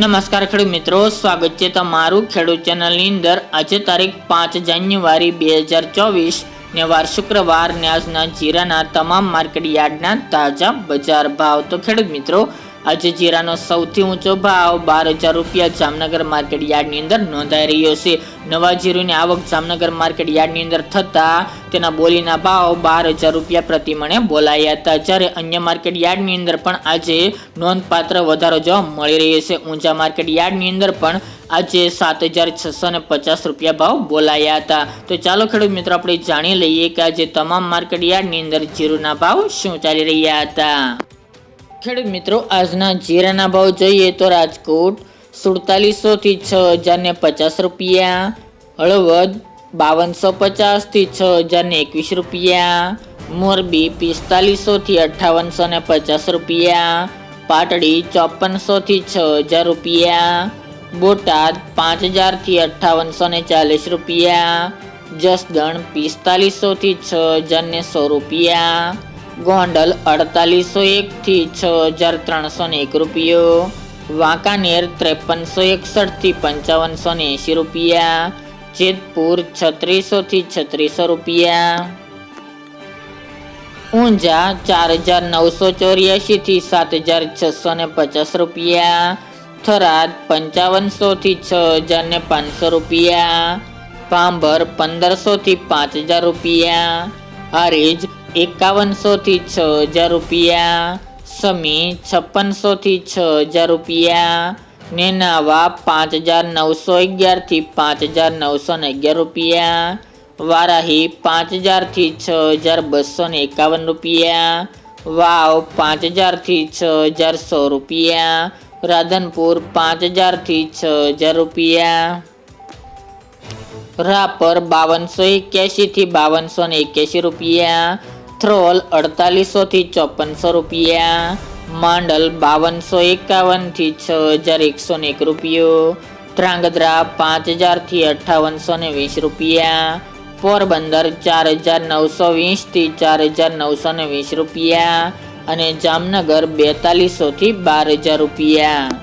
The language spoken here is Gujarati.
નમસ્કાર ખેડૂત મિત્રો, સ્વાગત છે તમારું ખેડૂત ચેનલની અંદર. આજે તારીખ પાંચ જાન્યુઆરી બે હજાર ચોવીસ ને વાર શુક્રવાર ને જીરાના તમામ માર્કેટ યાર્ડના તાજા બજાર ભાવ. તો ખેડૂત મિત્રો આજે જીરાનો સૌથી ઊંચો ભાવ બાર હજાર રૂપિયા જામનગર માર્કેટ યાર્ડની અંદર નોંધાઈ રહ્યો છે. નવા જીરુની આવક જામનગર માર્કેટ યાર્ડની અંદર થતાં તેના બોલીના ભાવ બાર હજાર રૂપિયા પ્રતિ મણે બોલાયા હતા. જ્યારે અન્ય માર્કેટ યાર્ડની અંદર પણ આજે નોંધપાત્ર વધારો જોવા મળી રહ્યો છે. ઊંચા માર્કેટ યાર્ડની અંદર પણ આજે સાત હજાર છસો ને પચાસ રૂપિયા ભાવ બોલાયા હતા. તો ચાલો ખેડૂત મિત્રો, આપણે જાણી લઈએ કે આજે તમામ માર્કેટ યાર્ડની અંદર જીરુના ભાવ શું ચાલી રહ્યા હતા. ખેડૂત મિત્રો, આજના જીરાના ભાવ જોઈએ તો રાજકોટ સુડતાલીસોથી છ હજારને પચાસ રૂપિયા, હળવદ બાવનસો પચાસથી છ હજારને એકવીસ રૂપિયા, મોરબી પિસ્તાલીસોથી અઠ્ઠાવનસો ને પચાસ રૂપિયા, પાટડી ચોપનસોથી છ હજાર રૂપિયા, બોટાદ પાંચ હજારથી અઠ્ઠાવનસો ને ચાલીસ રૂપિયા, જસદણ પિસ્તાલીસોથી છ હજારને સો રૂપિયા ગોંડલ અડતાલીસો એકથી છ હજાર ત્રણસો ને એક રૂપિયો. વાંકાનેર ત્રેપનસો એકસઠથી પંચાવનસો ને એંશી રૂપિયા. જેતપુર છત્રીસોથી છત્રીસો રૂપિયા. ઊંઝા ચાર હજાર નવસો ચોર્યાસીથી સાત હજાર છસો ને પચાસ રૂપિયા. થરાદ પંચાવનસોથી છ હજાર ને પાંચસો રૂપિયા. પાંભર પંદરસોથી પાંચ હજાર રૂપિયા. હારીજ એકાવનસોથી છ હજાર રૂપિયા સમી છપ્પનસોથી છ હજાર રૂપિયા નેનાવા પાંચ હજાર નવસો અગિયારથી પાંચ હજાર નવસો ને અગિયાર રૂપિયા વારાહી પાંચ હજારથી છ હજાર બસો ને એકાવન રૂપિયા વાવ પાંચ હજારથી છ હજાર સો રૂપિયા રાધનપુર પાંચ હજારથી છ હજાર રૂપિયા રાપર બાવનસો એક્યાસી થી બાવનસો ને એક્યાસી રૂપિયા થ્રોલ અડતાલીસો થી ચોપનસો રૂપિયા, માંડલ બાવનસો એકાવનથી છ હજાર એકસો ને એક રૂપિયો, ધ્રાંગધ્રા પાંચ હજારથી અઠ્ઠાવનસો ને વીસ રૂપિયા, પોરબંદર ચાર હજાર નવસો વીસથી ચાર હજાર નવસો ને વીસ રૂપિયા અને જામનગર બેતાલીસો થી બાર હજાર રૂપિયા.